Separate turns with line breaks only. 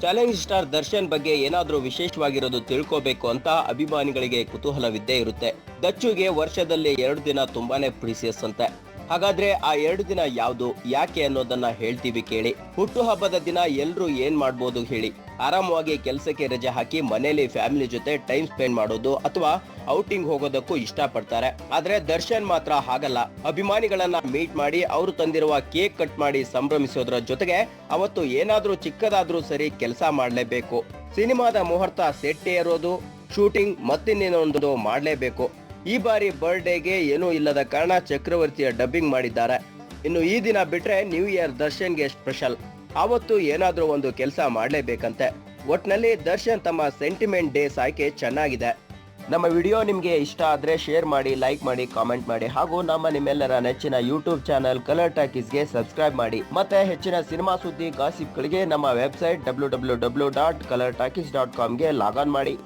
Challenge star Darshan ಬಗ್ಗೆ ಏನಾದರೂ ವಿಶೇಷವಾಗಿರೋದು ತಿಳ್ಕೋಬೇಕು ಅಂತ ಅಭಿಮಾನಿಗಳಿಗೆ ಕುತೂಹಲವಿದ್ದೇ ಇರುತ್ತೆ. ದಚ್ಚುಗೆ ವರ್ಷದಲ್ಲಿ ಎರಡು ದಿನ ತುಂಬಾನೇ ಪ್ರೀಸಿಯಸ್ ಅಂತೆ. ಹಾಗಾದ್ರೆ ಆ ಎರಡು ದಿನ ಯಾವುದು, ಯಾಕೆ ಅನ್ನೋದನ್ನ ಹೇಳ್ತೀವಿ ಕೇಳಿ. ಹುಟ್ಟುಹಬ್ಬದ ದಿನ ಎಲ್ರು ಏನ್ ಮಾಡ್ಬೋದು ಹೇಳಿ. ಆರಾಮವಾಗಿ ಕೆಲಸಕ್ಕೆ ರಜೆ ಹಾಕಿ ಮನೆಯಲ್ಲಿ ಫ್ಯಾಮಿಲಿ ಜೊತೆ ಟೈಮ್ ಸ್ಪೆಂಡ್ ಮಾಡೋದು ಅಥವಾ ಔಟಿಂಗ್ ಹೋಗೋದಕ್ಕೂ ಇಷ್ಟಪಡ್ತಾರೆ. ಆದ್ರೆ ದರ್ಶನ್ ಮಾತ್ರ ಹಾಗಲ್ಲ. ಅಭಿಮಾನಿಗಳನ್ನ ಮೀಟ್ ಮಾಡಿ ಅವರು ತಂದಿರುವ ಕೇಕ್ ಕಟ್ ಮಾಡಿ ಸಂಭ್ರಮಿಸೋದ್ರ ಜೊತೆಗೆ ಅವತ್ತು ಏನಾದ್ರೂ ಚಿಕ್ಕದಾದ್ರೂ ಸರಿ ಕೆಲಸ ಮಾಡಲೇಬೇಕು. ಸಿನಿಮಾದ ಮುಹೂರ್ತ ಸೆಟ್ ಇರೋದು, ಶೂಟಿಂಗ್ ಮತ್ತಿನ್ನೇನೊಂದು ಮಾಡ್ಲೇಬೇಕು. ಈ ಬಾರಿ ಬರ್ಡೇಗೆ ಏನೂ ಇಲ್ಲದ ಕಾರಣ ಚಕ್ರವರ್ತಿಯ ಡಬ್ಬಿಂಗ್ ಮಾಡಿದ್ದಾರೆ. ಇನ್ನು ಈ ದಿನ ಬಿಟ್ರೆ ನ್ಯೂ ಇಯರ್ ದರ್ಶನ್ಗೆ ಸ್ಪೆಷಲ್ ಆವತ್ತು ಏನಾದ್ರೂ ಒಂದು ಕೆಲಸ ಮಾಡಲೇಬೇಕಂತೆ. ಒಟ್ನಲ್ಲಿ ದರ್ಶನ್ ತಮ್ಮ ಸೆಂಟಿಮೆಂಟ್ ಡೇಸ್ ಆಯ್ಕೆ ಚೆನ್ನಾಗಿದೆ. ನಮ್ಮ ವಿಡಿಯೋ ನಿಮಗೆ ಇಷ್ಟ ಆದರೆ ಶೇರ್ ಮಾಡಿ ಲೈಕ್ ಮಾಡಿ ಕಾಮೆಂಟ್ ಮಾಡಿ ಹಾಗೂ ನಮ್ಮ ನಿಮ್ಮೆಲ್ಲರ ನೆಚ್ಚಿನ ಯೂಟ್ಯೂಬ್ ಚಾನಲ್ ಕಲರ್ ಟಾಕೀಸ್ಗೆ ಸಬ್ಸ್ಕ್ರೈಬ್ ಮಾಡಿ. ಮತ್ತೆ ಹೆಚ್ಚಿನ ಸಿನಿಮಾ ಸುದ್ದಿ ಗಾಸಿಪ್ಗಳಿಗೆ ನಮ್ಮ website W W W dot colour talkies dot ಕಾಮ್ಗೆ log ಮಾಡಿ.